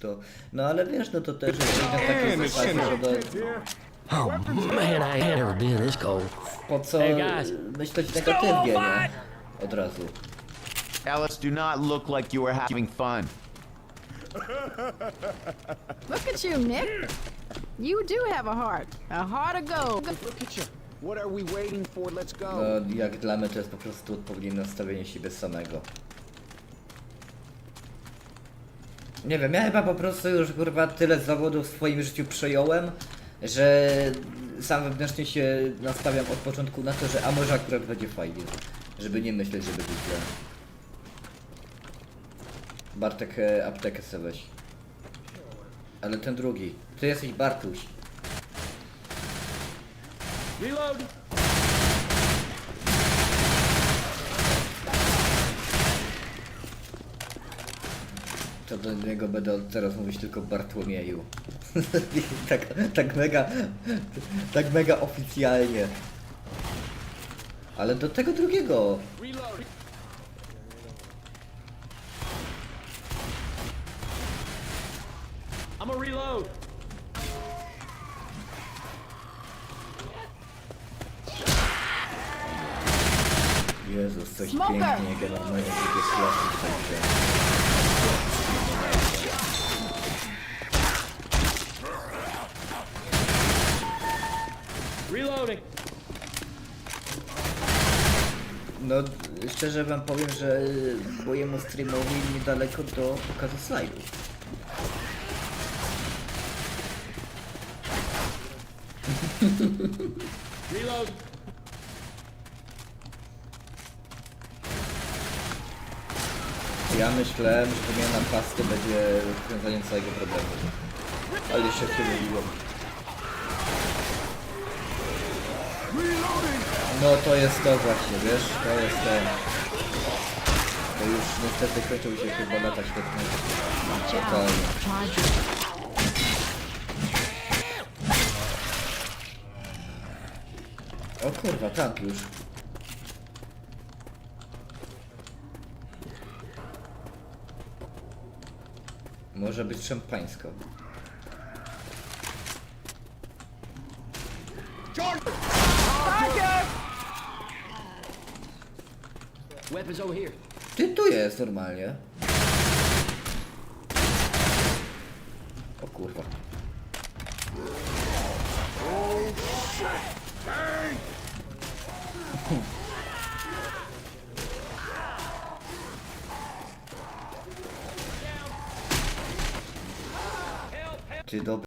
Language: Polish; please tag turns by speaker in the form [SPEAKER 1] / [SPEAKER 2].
[SPEAKER 1] to. No ale wiesz, no to też jest na takiej zasadzie, że no,
[SPEAKER 2] Oh man, I ain't never been this cold.
[SPEAKER 1] po co
[SPEAKER 2] Hey, guys.
[SPEAKER 1] myśleć negatywnie, nie? Od razu.
[SPEAKER 3] Alice, do not look like you are having fun.
[SPEAKER 4] Look at you, Nick. You do have a heart. A heart of gold.
[SPEAKER 5] Look at you. What are we waiting for? Let's go.
[SPEAKER 1] No jak dla mnie to jest po prostu odpowiednie nastawienie siebie samego. Nie wiem, ja chyba po prostu już kurwa tyle zawodów w swoim życiu przejąłem, że sam wewnętrznie się nastawiam od początku na to, że a może akurat będzie fajnie. Żeby nie myśleć, że będzie źle. Bartek e, aptekę sobie weź. Ale ten drugi. Ty jesteś Bartuś.
[SPEAKER 2] Reload!
[SPEAKER 1] To do niego będę od teraz mówić tylko Bartłomieju. tak, tak mega, tak mega oficjalnie. Ale do tego drugiego.
[SPEAKER 2] I'm a reload!
[SPEAKER 1] Jezus, coś
[SPEAKER 4] Smoker!
[SPEAKER 1] pięknie klasy w tej grze.
[SPEAKER 2] Reloading!
[SPEAKER 1] No, szczerze wam powiem, że mojemu streamowi niedaleko do pokazu slajdów.
[SPEAKER 2] Reload!
[SPEAKER 1] Ja myślałem, że wymiana pasty będzie rozwiązaniem całego problemu. Ale się pomyliłem. No to jest to właśnie, wiesz? To jest to. To już niestety kończą się chyba lata świetne. Totalnie. O kurwa, tank już. Może być szampańsko.
[SPEAKER 2] Weapons over here.
[SPEAKER 1] Ty tu jest normalnie. O kurwa. Ty dobry.